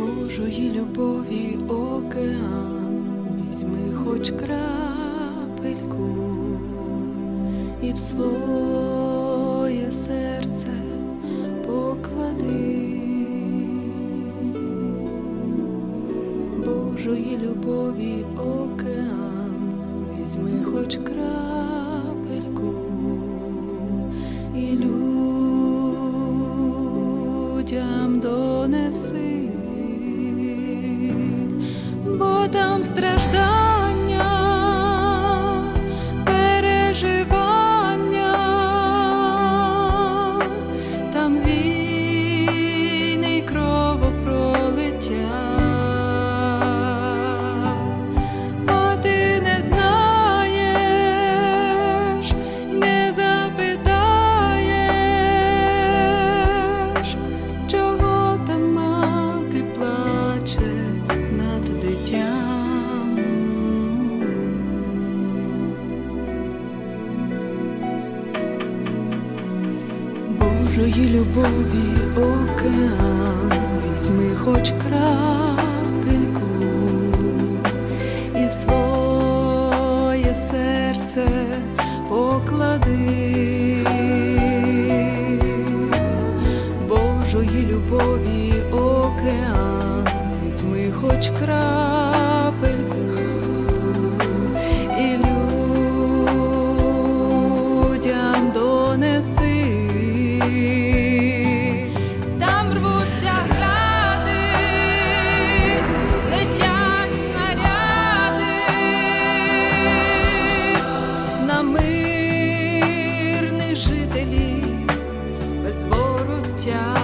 Божої любові океан, візьми хоч крапельку і в своє серце поклади. Божої любові океан, візьми хоч крапельку і людям донеси, там страждання, Божої любові океан, візьми хоч крапельку і своє серце поклади. Божої любові океан, візьми хоч крапельку без.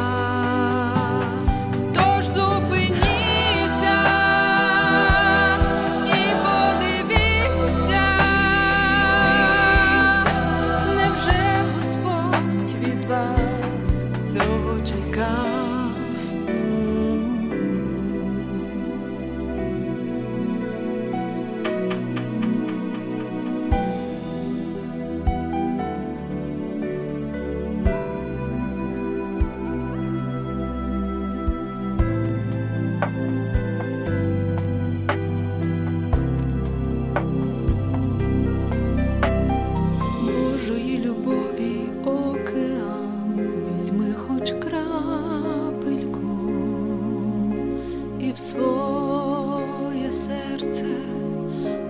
В своє серце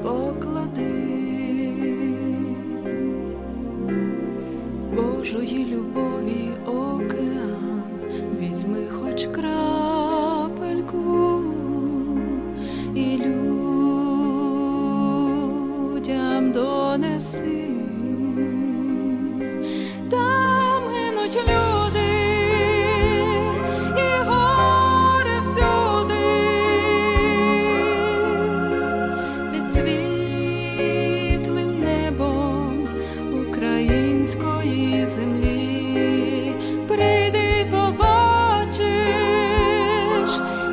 поклади Божої любові океан, візьми хоч крапельку і людям донеси. Там гинуть люди, української землі. Прийди, побачиш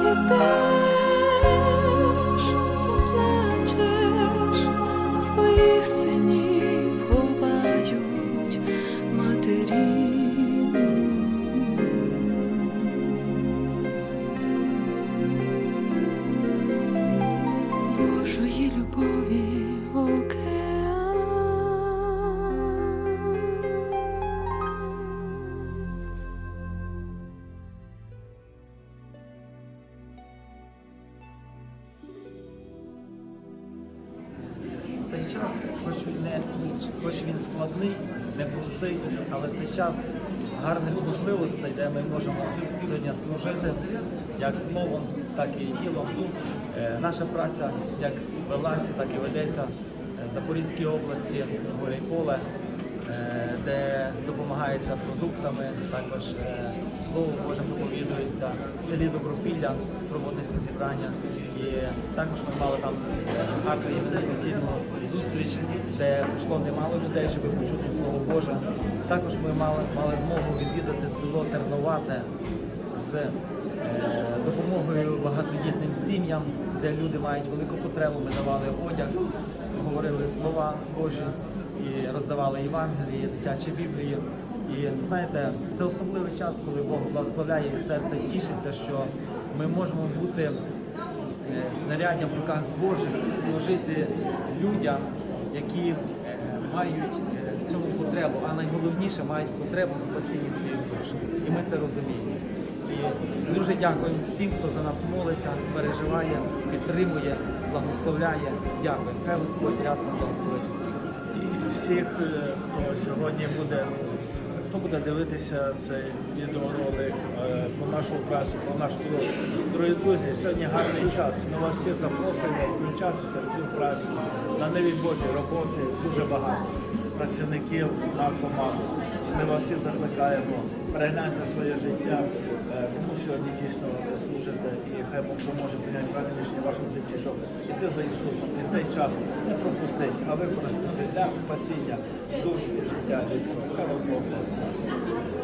і теж заплачеш своїх синів ховають матері. Божої любові не хоч він складний, непростий, але це час гарних можливостей, де ми можемо сьогодні служити як словом, так і ділом. Е, Наша праця як велася, так і ведеться в Запорізькій області, Гуляйполе, е, де допомагається продуктами, також е, слово Божим доповідується. В селі Добропілля проводиться зібрання. І також ми мали там е, гарну інвестиційну зустріч, де прийшло немало людей, щоб почути слово Боже. Також ми мали, мали змогу відвідати село Терновате з е, допомогою багатодітним сім'ям, де люди мають велику потребу. Ми давали одяг, говорили слова Божі і роздавали Євангелії, дитячі Біблії. І знаєте, це особливий час, коли Бог благословляє і серце тішиться, що ми можемо бути е, знаряддям в руках Божих і служити людям, які е, мають е, в цьому потребу, а найголовніше мають потребу в спасінні своїх душ. І ми це розуміємо. І дуже дякуємо всім, хто за нас молиться, переживає, підтримує, благословляє. Дякую. Хай Господь рясно благословить всіх. Всіх, е, хто сьогодні буде, хто буде дивитися цей відеоролик е, про нашу працю, про наш труд. Дорогі друзі, сьогодні гарний час. Ми вас всіх запрошуємо включатися в цю працю. На неві Божій роботи дуже багато працівників на команду. Ми вас всі закликаємо, перегляньте своє життя, е, кому сьогодні дійсно ви служите, і хай Бог поможе прийняти правильне рішення в вашому житті, щоб іти за Ісусом і цей час не пропустити, а використати для спасіння душ і життя людського. Хай вас Бог благословить.